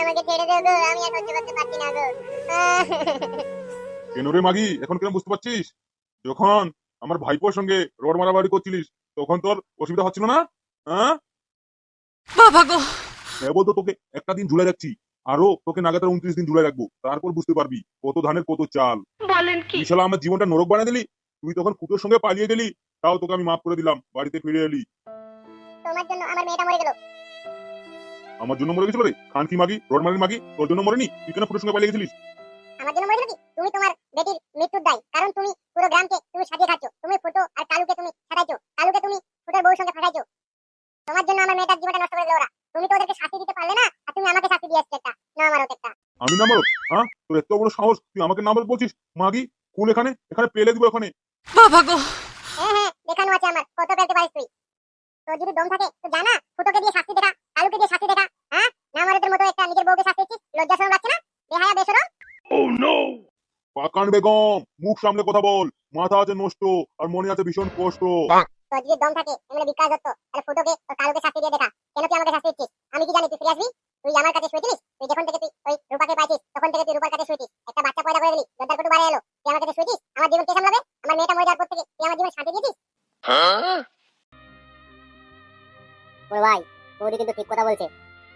আমাকে ছেড়ে দাও গো আমি আর সহ্য করতে পারছি না গো। কেন রে মাগি? এখন কেন বুঝতে পারছিস? যখন আমার ভাইপোর সঙ্গে রড মারামারি করছিলিস তখন তোর অসুবিধা হচ্ছিল না? হ্যাঁ? বাবা গো। কেবল তো তোকে একটা দিন ঝুলে রাখছি। আরও তোকে নাগাতার উনত্রিশ দিন ঝুলে রাখব। তারপর বুঝতে পারবি কত ধানের কত চাল। বলেন কি? তুই শালা আমার জীবনটা নরক বানিয়ে দিলি? তুই তখন ফুটোর সঙ্গে পালিয়ে গেলি? তাও তোকে আমি মাফ করে দিলাম বাড়িতে ফিরে এলি। তোমার জন্য আমার মেয়েটা মরে গেল। আমার জন্য মরে গেছিল রে। খান কি মাগি রড মারির মাগি তোর জন্য মরেনি। তুই কেন ফুটোর সঙ্গে পালিয়ে গেছিলিস? আমার জন্য মরে গেল তুমি তোমার বেটির মৃত্যুর দায়। কারণ তুমি পুরো গ্রামকে তুমি সাজিয়ে খাচ্ছ তুমি ফুটো আর কালুকে তুমি সাজাইছো। কালুকে তুমি ফুটোর বউর সঙ্গে ফাটাইছো। তোমার জন্য আমার মেয়েটার জীবনটা নষ্ট করে দিল ওরা। তুমি তো ওদেরকে শাস্তি দিতে পারলে না আর তুমি আমাকে শাস্তি দিয়ে আসছো একটা। না আমার একটা। আমি না মারো হ্যাঁ? তোর এত বড় সাহস তুই আমাকে না নাম বলছিস? মাগি কোন এখানে? এখানে পেলে দিব ওখানে। বাবা গো! হ্যাঁ হ্যাঁ দেখানো আছে আমার। কত পেলতে পারিস তুই? তোর যদি দম থাকে তো জানা ফুটোকে দিয়ে শাস্তি দেখা কালুকে দিয়ে শাস্তি দেখা হ্যাঁ না আমাদের মতো একটা নিজের বউকে শাস্তি দিচ্ছিস? লজ্জা শরম লাগছে না? বেহায়া বেসরম? পাকান বেগম মুখ সামনে কথা বল। মাথা আছে নষ্ট আর মনে আছে ভীষণ কষ্ট। তোর যদি দম থাকে এমনি বিকাশ দত্ত। তাহলে ফুটোকে ওর কালুকে শাস্তি দিয়ে দেখা। কেন তুই আমাকে শাস্তি দিচ্ছিস? আমি কি জানি তুই ফিরে আসবি? তুই আমার কাছে শুয়েছিলিস? তুই যখন থেকে তুই ওই রূপাকে পাইছিস তখন থেকে তুই রূপার কাছে শুয়েছিস। একটা বাচ্চা পয়দা করে দিলি জোরদার কুটু বাড়ি এলো। তুই আমার কাছে শুয়েছিস? আমার জীবন কে সামলাবে? আমার মেয়েটা মরে যাওয়ার পর থেকে তুই আমার জীবন শান্তি দিয়েছিস? বড় ভাই বৌদি কিন্তু ঠিক কথা বলছে।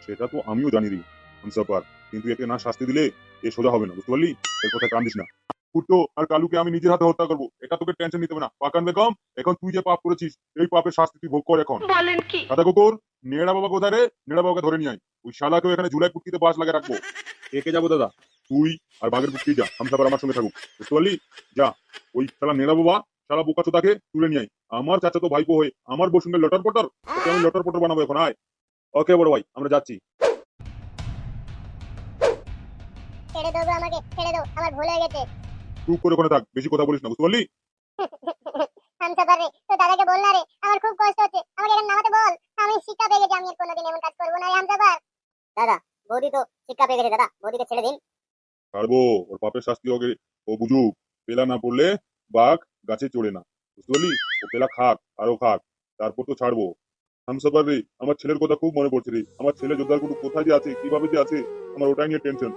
সেটা তো আমিও জানি রে হামসাপার কিন্তু একে না শাস্তি দিলে এ সোজা হবে না বুঝতে পারলি? এর কথা কান্দিস না। ফুটো আর কালুকে আমি নিজের হাতে হত্যা করব এটা তোকে টেনশন নিতে হবে না। পাকান বেগম এখন তুই যে পাপ করেছিস এই পাপের শাস্তি তুই ভোগ কর এখন। বলেন কি? দাদা কুকুর নেড়া বাবা কোথায় রে? নেড়া বাবাকে ধরে নিয়ে আয়। ওই শালাকেও এখানে জুলাই পুটকিতে বাস লাগে রাখব। একে যাব দাদা তুই আর বাঘের পুটকি যা হামসাপার আমার সঙ্গে থাকুক বুঝতে পারলি? যা ওই শালা নেড়া বাবা শালা বোকা চোদাকে তুলে নিয়ে আমার চাচা তো ভাইপো হয়ে আমার বউ সঙ্গে লটর পটর? ওকে আমি লটর পটর বানাবো এখন আয়। ওকে বড় ভাই আমরা যাচ্ছি। ছেড়ে দাও আমাকে ছেড়ে দাও আমার ভুল হয়ে গেছে। চুপ করে ওখানে থাক বেশি কথা বলিস না বুঝতে পারলি? হামসাফার তো দাদাকে বল না রে আমার খুব কষ্ট হচ্ছে আমাকে এখানে নামাতে বল। আমি শিক্ষা পেয়ে গেছি আমি আর কোনোদিন এমন কাজ করব না রে হামসাফার দাদা বৌদি তো শিক্ষা পেয়ে গেছে দাদা বৌদিকে ছেড়ে দিন। ওর পাপের শাস্তি হবে ও বুঝুক পেলা না পড়লে বাঘ গাছে চড়ে না। বুঝতে পারলি? ও পেলা খাক আরও খাক তারপর তো ছাড়বো। হামসাফার রে আমার ছেলের কথা খুব মনে পড়ছে রে। আমার ছেলে যোদ্ধার কুটু কোথায় যে আছে কীভাবে যে আছে আমার ওটাই নিয়ে টেনশন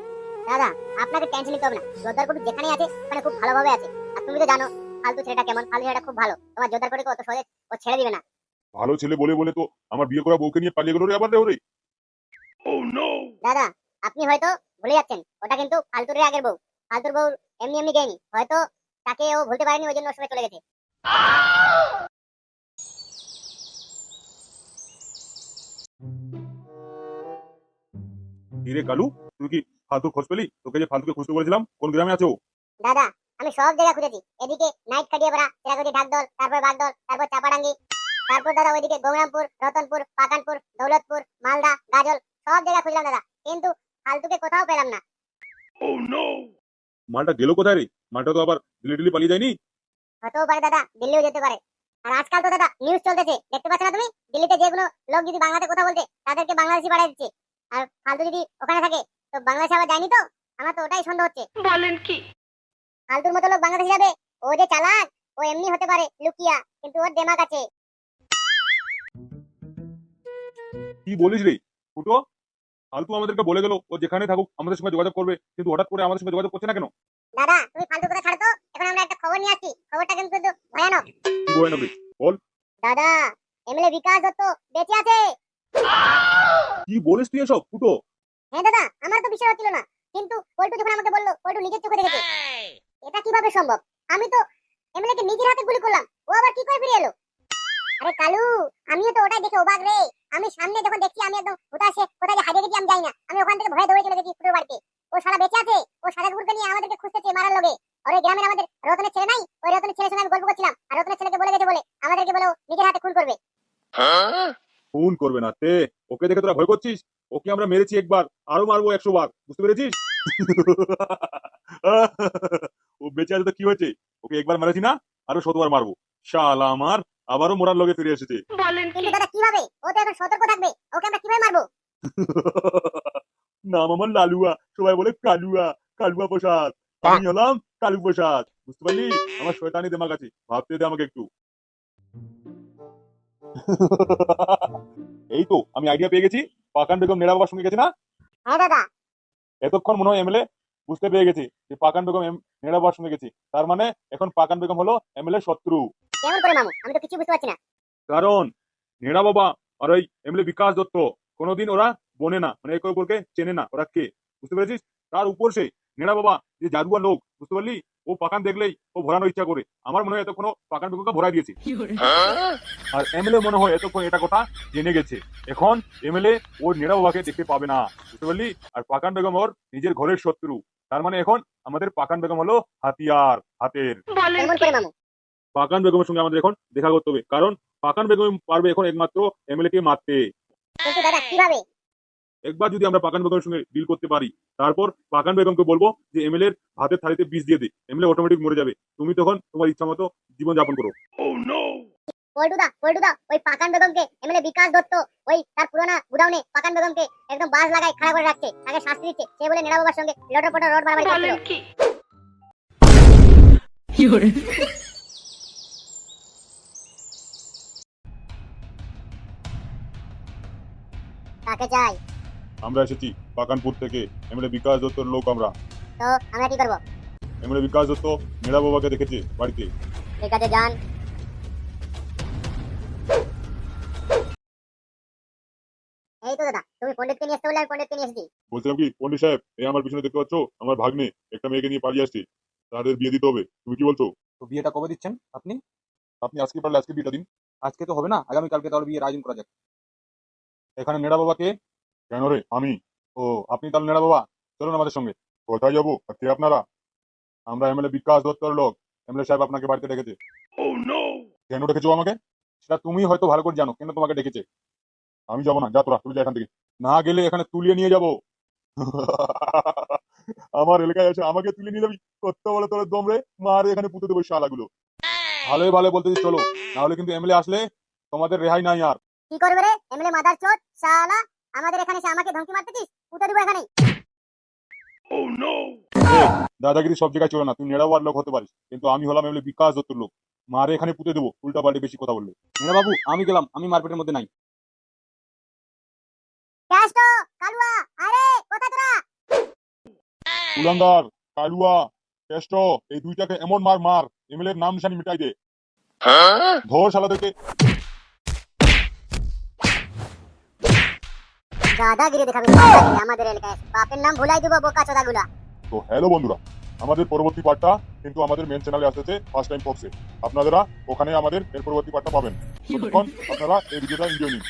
দাদা আপনাকে টেনশন নিতে হবে না। জোরদার কোটু যেখানে আছে ওখানে খুব ভালোভাবে আছে। আর তুমি তো জানো ফালতু ছেলেটা কেমন ফালতু ছেলেটা খুব ভালো। তোমার জোরদার কোটুকে অত সহজে ও ছেড়ে দিবে না। ভালো ছেলে বলে বলে তো আমার বিয়ে করা বউকে নিয়ে পালিয়ে গেল রে আবার রে ওরে দাদা আপনি হয়তো ভুলে যাচ্ছেন ওটা কিন্তু ফালতুর আগের বউ। ফালতুর বউ এমনি এমনি গেনি হয়তো তাকে ও ভুলতে পারেনি ওই জন্য ওর সঙ্গে চলে গেছে। কি রে কালু তুই কি ফালতু খোঁজ পেলি? তোকে যে ফালতুকে খুঁজতে বলেছিলাম কোন গ্রামে আছো? দাদা আমি সব জায়গা খুঁজেছি। এদিকে নাইট কাটিয়াপাড়া চিরাকুটি ঢাকদল তারপর বাগদল তারপর চাপাডাঙ্গি তারপর দাদা ওইদিকে গৌরামপুর রতনপুর পাকানপুর দৌলতপুর মালদা গাজল সব জায়গা খুঁজলাম দাদা। কিন্তু ফালতুকে কোথাও পেলাম না। মালটা গেল কোথায় রে? মালটা তো আবার দিল্লি দিল্লি পালিয়ে যায়নি? হতেও পারে দাদা দিল্লিও যেতে পারে। আর আজকাল তো দাদা নিউজ চলতেছে দেখতে পাচ্ছ না তুমি? দিল্লিতে যে কোনো লোক যদি বাংলাতে কথা বলতে তাদেরকে বাংলাদেশি পাঠিয়ে দিচ্ছে। আর ফালতু যদি ওখানে থাকে তো বাংলাদেশে আবার যায়নি তো? আমার তো ওটাই সন্দেহ হচ্ছে। বলেন কি? ফালতুর মতো লোক বাংলাদেশে যাবে? ও যে চালাক ও এমনি হতে পারে লুকিয়া কিন্তু ওর দেমাগ আছে। কি বলিস রে ফুটো? ফালতু আমাদেরকে বলে গেল ও যেখানে থাকুক আমাদের সঙ্গে যোগাযোগ করবে কিন্তু হঠাৎ করে আমাদের সঙ্গে যোগাযোগ করছে না কেন? দাদা তুমি ফালতু কথা ছাড়ো তো। এখন আমরা একটা খবর নিয়ে আসছি। খবরটা কিন্তু ভয়ানক। কি বলে। দাদা এমএলএ বিকাশ দত্ত বেঁচে আছে। কি বলিস তুই এসব ফুটো? হ্যাঁ দাদা আমার তো বিশ্বাস হচ্ছিল না। কিন্তু পল্টু যখন আমাকে বলল পল্টু নিজের চোখে দেখেছে। এটা কীভাবে সম্ভব? আমি তো এমএলএ কে নিজের হাতে গুলি করলাম। ও আবার কি করে ফিরে এলো? আরে কালু আমিও তো ওটাই দেখে অবাক রে। আমি সামনে যখন দেখছি আমি একদম কোথায় যে হারিয়ে গেছি আমি জানি না। আমি ওখান থেকে ভয়ে দৌড়ে চলে গেছি ফুটোর বাড়িতে। ও শালা বেঁচে আছে ও সাদা কুকুরকে নিয়ে আমাদেরকে খুঁজতেছে মারার লগে। আর ওই গ্রামের আমাদের রতনের ছেলে নাই? ওই রতনের ছেলের সঙ্গে আমি গল্প করছিলাম আর রতনের ছেলেকে বলে গেছে বলে আমাদেরকে বলে নিজের হাতে খুন করবে। ফোন করবে না তে। ওকে দেখে তোরা ভয় করছিস? ওকে আমরা মেরেছি একবার আরও মারবো একশো বার বুঝতে পেরেছিস? ও বেঁচে আছে তো কি হয়েছে? ওকে একবার মেরেছি না আরও শতবার মারবো। শালা আমার আবারও মোরার লগে ফিরে এসেছে। বলেন কি? কিন্তু দাদা কীভাবে? ও তো এখন সতর্ক থাকবে ওকে আমরা কীভাবে মারবো? নাম আমার লালুয়া সবাই বলে কালুয়া কালুয়া প্রসাদ। আমি হলাম কালু প্রসাদ। বুঝতে পারলি? আমার শয়তানি দেমাগ আছে ভাবতে দে আমাকে একটু। এই তো আমি আইডিয়া পেয়ে গেছি। পাকান বেগম নেড়া বাবার সঙ্গে গেছে না? হ্যাঁ দাদা। এতক্ষণ মনে হয় এমএলএ বুঝতে পেরে গেছি যে পাকান বেগম এম- নেড়া বাবার সঙ্গে গেছি। তার মানে এখন পাকান বেগম হলো এমএলএ শত্রু। কেমন করে মামু? আমি তো কিছু বুঝতে পারছি না। কারণ নেড়া বাবা আর ওই এমএলএ বিকাশ দত্ত কোনোদিন ওরা বনে না মানে একে অপরকে চেনে না। ওরা কে? বুঝতে পেরেছিস? তার উপর সে। নেড়া বাবা যে জাদুয়া লোক বুঝতে পারলি? ও পাকান দেখলেই ও ভরানোর ইচ্ছা করে। আমার মনে হয় এতক্ষণ ও পাকান বেগমকে ভরাই দিয়েছে। আর এমএলএ মনে হয় এতক্ষণ এটা কথা জেনে গেছে। এখন এমএলএ ওর নেড়া বাবাকে দেখতে পাবে না। বুঝতে পারলি? আর পাকান বেগম ওর নিজের ঘরের শত্রু। তার মানে এখন আমাদের পাকান বেগম হলো হাতিয়ার হাতের। পাকান বেগমের সঙ্গে আমাদের এখন দেখা করতে হবে। কারণ পাকান বেগম পারবে এখন একমাত্র এমএলএ কে মারতে। দাদা কীভাবে? একবার যদি আমরা পাকান বেগমের সঙ্গে ডিল করতে পারি তারপর পাকান বেগমকে বলব যে এমএলএ এর হাতের থালিতে বিষ দিয়ে দে এমএলএ অটোমেটিক মরে যাবে। তুমি তখন তোমার ইচ্ছা মতো জীবন যাপন করো। পল্টুদা পল্টুদা ওই পাকান বেগমকে এমএলএ বিকাশ দত্ত ওই তার পুরোনা গুডাউনে পাকান বেগমকে একদম বাস লাগাই খাড়া করে রাখছে তাকে শাস্তি দিচ্ছে। সে বলে নেড়া বাবার সঙ্গে লটর পটর রড মারামারি করছিল। তাকে চাই আমরা এসেছি পাকানপুর থেকে। এমএলএ বিকাশ দত্তর লোক আমরা। তো আমরা কি করব? এমএলএ বিকাশ দত্ত মেরা বাবাকে দেখেছে বাড়িতে। ঠিক আছে যান। এই তো দাদা তুমি পণ্ডিতকে নিয়ে আসতে বলে আমি পণ্ডিতকে নিয়ে এসেছি। বলছিলাম কি পন্ডিত সাহেব এই আমার পিছনে দেখতে পাচ্ছ? আমার ভাগ্নে একটা মেয়েকে নিয়ে পালিয়ে আসছে। তাদের বিয়ে দিতে হবে। তুমি কি বলছো? তো বিয়েটা কবে দিচ্ছেন আপনি? আপনি আজকে পারলে আজকে বিয়েটা দিন। আজকে তো হবে না আগামীকালকে তাহলে বিয়ের আয়োজন করা যাক। এখানে নেড়া বাবাকে কেন রে? আমি? ও আপনি তাহলে নেড়া বাবা চলুন আমাদের সঙ্গে। কোথায় যাব? আর কে আপনারা? আমরা এমএলএ বিকাশ দত্তর লোক। এমএলএ সাহেব আপনাকে বাড়িতে ডেকেছে। কেন ডেকেছো আমাকে? সেটা তুমি হয়তো ভালো করে জানো কেন তোমাকে ডেকেছে? আমি যাব না যা তোরা তুই যা এখান থেকে। না গেলে এখানে তুলিয়ে নিয়ে যাব। আমার এলাকায় এসে আমাকে তুলে নিয়ে যাবি? কত বলে তোর দম রে? মারে এখানে পুঁতে দেবো শালাগুলো। ভালোই ভালো বলতে চলো। নাহলে কিন্তু এমএলএ আসলে তোমাদের রেহাই নাই আর। কি করবে রে? এমএলএ মাদার চোদ শালা! আমাদের এখানে এসে আমাকে ধমকি মারতেছিস? পুঁতে দিব এখানে দাদাগিরি সব জায়গায় চলে না তুই নেড়াবার লোক হতে পারিস। কিন্তু আমি হলাম এমনি বিকাশ দত্তর লোক। মারে এখানে পুঁতে দেবো উল্টা পাল্টে বেশি কথা বললে। মেরা বাবু আমি গেলাম আমি মার্কেটের মধ্যে নাই। ক্যাস্ট কালুয়া আরে কোথা তোরা? উলাঙ্গার কালুয়া কেষ্ট এই দুইটাকে এমন মার মার। এমএলএ এর নাম নিশানি মিটাই দে। ধর শালাদেরকে। দাদাগিরি দেখাবি দাদাগিরি আমাদের এলাকায় বাপের নাম ভুলাই দিব বোকা চোদাগুলা। তো হ্যালো বন্ধুরা আমাদের পরবর্তী পার্টটা কিন্তু আমাদের মেন চ্যানেলে আসতেছে ফার্স্ট টাইম ফক্সে আপনারা ওখানে আমাদের এর পরবর্তী পার্টটা পাবেন। আপনারা এই ভিডিওটা এনজয় নিন।